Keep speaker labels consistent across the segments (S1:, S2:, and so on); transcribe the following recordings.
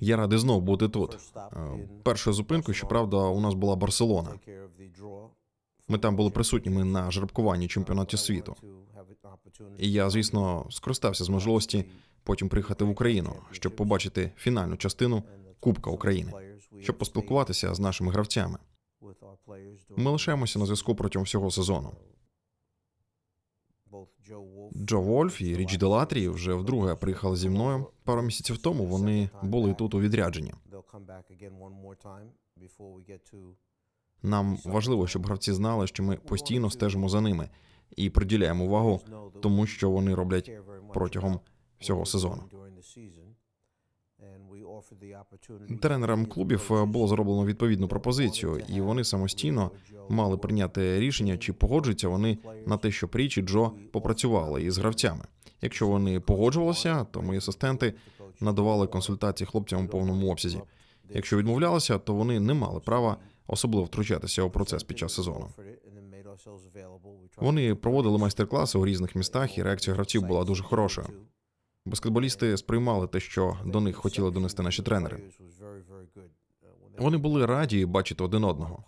S1: Я радий знов бути тут. Е, Першою зупинкою, щоправда, у нас була Барселона. Ми там були присутніми на жеребкуванні чемпіонаті світу. І я, звісно, скористався з можливості потім приїхати в Україну, щоб побачити фінальну частину Кубка України, щоб поспілкуватися з нашими гравцями. Ми лишаємося на зв'язку протягом всього сезону. Джо Вольф і Річ Делатрі вже вдруге приїхали зі мною. Пару місяців тому вони були тут у відрядженні. Нам важливо, щоб гравці знали, що ми постійно стежимо за ними і приділяємо увагу тому, що вони роблять протягом всього сезону. Тренерам клубів було зроблено відповідну пропозицію, і вони самостійно мали прийняти рішення, чи погоджуються вони на те, щоб Річ і Джо попрацювали із гравцями. Якщо вони погоджувалися, то мої асистенти надавали консультації хлопцям у повному обсязі. Якщо відмовлялися, то вони не мали права особливо втручатися у процес під час сезону. Вони проводили майстер-класи у різних містах, і реакція гравців була дуже хорошою. Баскетболісти сприймали те, що до них хотіли донести наші тренери. Вони були раді бачити один одного.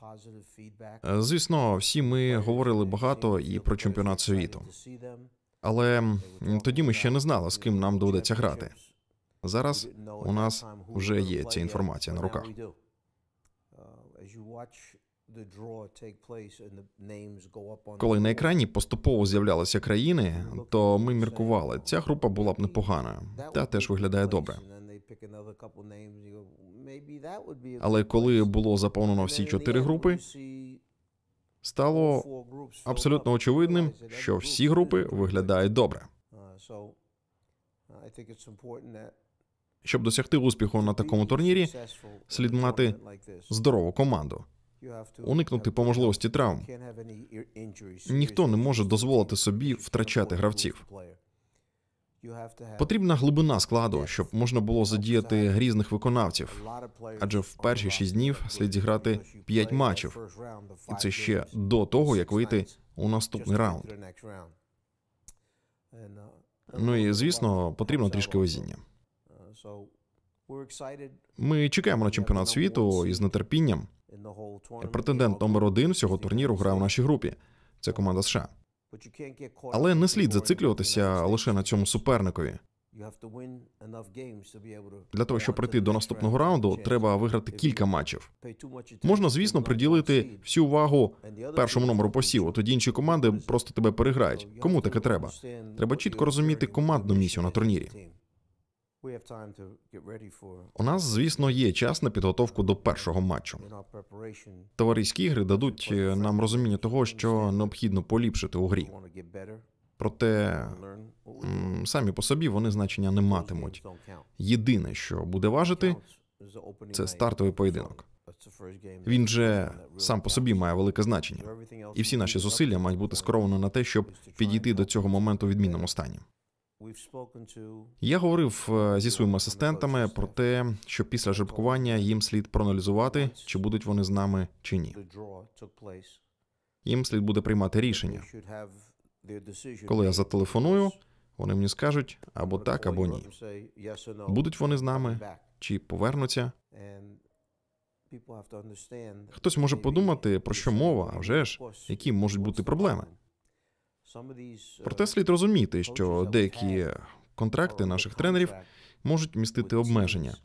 S1: Звісно, всі ми говорили багато і про чемпіонат світу, але тоді ми ще не знали, з ким нам доведеться грати. Зараз у нас вже є ця інформація на руках. Коли на екрані поступово з'являлися країни, то ми міркували, ця група була б непоганою, та теж виглядає добре. Але коли було заповнено всі чотири групи, стало абсолютно очевидним, що всі групи виглядають добре. Щоб досягти успіху на такому турнірі, слід мати здорову команду, уникнути по можливості травм. Ніхто не може дозволити собі втрачати гравців. Потрібна глибина складу, щоб можна було задіяти різних виконавців, адже в перші шість днів слід зіграти п'ять матчів, і це ще до того, як вийти у наступний раунд. Ну і звісно, потрібно трішки везіння. Ми чекаємо на чемпіонат світу із нетерпінням. Претендент номер один всього турніру грає в нашій групі. Це команда США. Але не слід зациклюватися лише на цьому суперникові. Для того, щоб прийти до наступного раунду, треба виграти кілька матчів. Можна, звісно, приділити всю увагу першому номеру посіву. Тоді інші команди просто тебе переграють. Кому таке треба? Треба чітко розуміти командну місію на турнірі. У нас, звісно, є час на підготовку до першого матчу. Товариські ігри дадуть нам розуміння того, що необхідно поліпшити у грі. Проте самі по собі вони значення не матимуть. Єдине, що буде важити, це стартовий поєдинок. Він же сам по собі має велике значення, і всі наші зусилля мають бути скеровані на те, щоб підійти до цього моменту в відмінному стані. Я говорив е, зі своїми асистентами про те, що після жеребкування їм слід проаналізувати, чи будуть вони з нами чи ні. Їм слід буде приймати рішення. Коли я зателефоную, вони мені скажуть або так, або ні. Будуть вони з нами чи повернуться. Хтось може подумати, про що мова, а вже ж, які можуть бути проблеми. Проте слід розуміти, що деякі контракти наших тренерів можуть містити обмеження.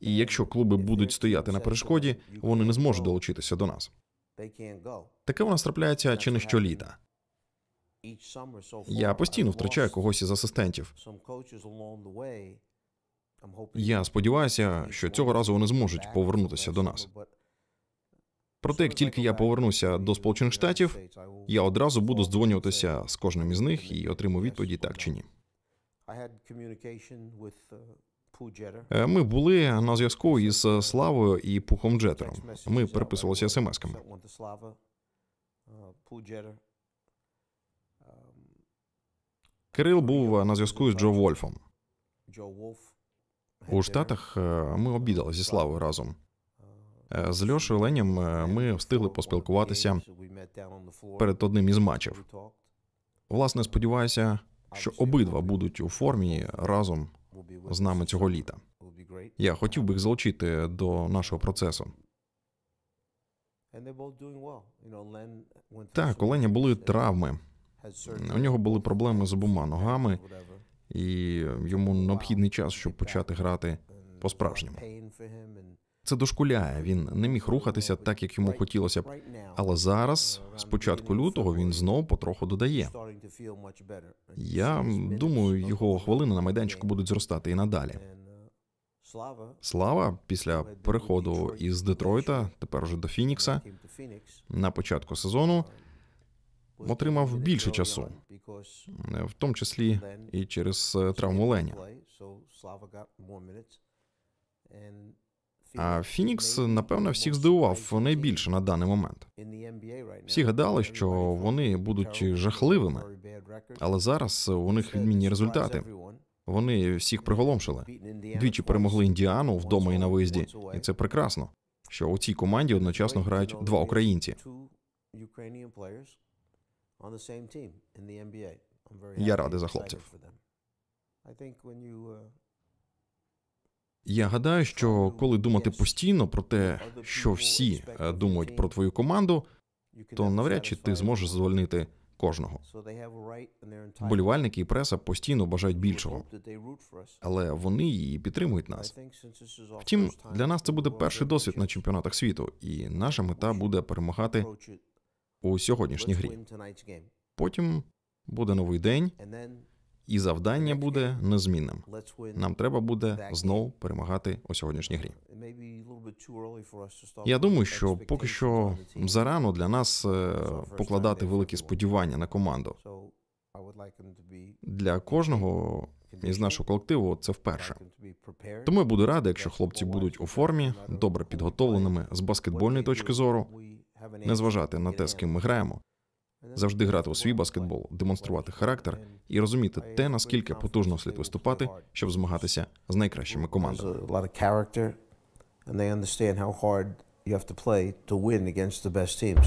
S1: І якщо клуби будуть стояти на перешкоді, вони не зможуть долучитися до нас. Таке у нас трапляється чи не щоліта. Я постійно втрачаю когось із асистентів. Я сподіваюся, що цього разу вони зможуть повернутися до нас. Проте, як тільки я повернуся до Сполучених Штатів, я одразу буду здзвонюватися з кожним із них і отримую відповіді так чи ні. Е, Ми були на зв'язку із Славою і Пухом Джетером. Ми переписувалися смс-ками. Кирил був на зв'язку з Джо Вольфом. У Штатах е, ми обідали зі Славою разом. З Льошою Ленєм е, ми встигли поспілкуватися перед одним із матчів. Власне, сподіваюся, що обидва будуть у формі разом з нами цього літа. Я хотів би їх залучити до нашого процесу. Так, у Леня були травми. У нього були проблеми з обома ногами, і йому необхідний час, щоб почати грати по-справжньому. Це дошкуляє. Він не міг рухатися так, як йому хотілося б. Але зараз, з початку лютого, він знов потроху додає. Я думаю, його хвилини на майданчику будуть зростати і надалі. Слава після переходу із Детройта, тепер уже до Фінікса, на початку сезону отримав більше часу, в тому числі і через травму Леня. А Фінікс, напевно, всіх здивував найбільше на даний момент. Всі гадали, що вони будуть жахливими, але зараз у них відмінні результати. Вони всіх приголомшили. Двічі перемогли індіану вдома і на виїзді, і це прекрасно. Що у цій команді одночасно грають два українці.
S2: Я радий за хлопців.
S1: Я гадаю, що коли думати постійно про те, що всі е, думають про твою команду, то навряд чи ти зможеш задовольнити кожного. Болівальники і преса постійно бажають більшого, але вони і підтримують нас. Втім, для нас це буде перший досвід на чемпіонатах світу, і наша мета буде перемагати у сьогоднішній грі. Потім буде новий день, і завдання буде незмінним. Нам треба буде знов перемагати у сьогоднішній грі. Я думаю, що поки що зарано для нас е, покладати великі сподівання на команду. Для кожного із нашого колективу це вперше. Тому я буду радий, якщо хлопці будуть у формі, добре підготовленими з баскетбольної точки зору, не зважати на те, з ким ми граємо, завжди грати у свій баскетбол, демонструвати характер і розуміти те, наскільки потужно слід виступати, щоб змагатися з найкращими командами.
S2: and they understand how hard you have to play to win against the best teams.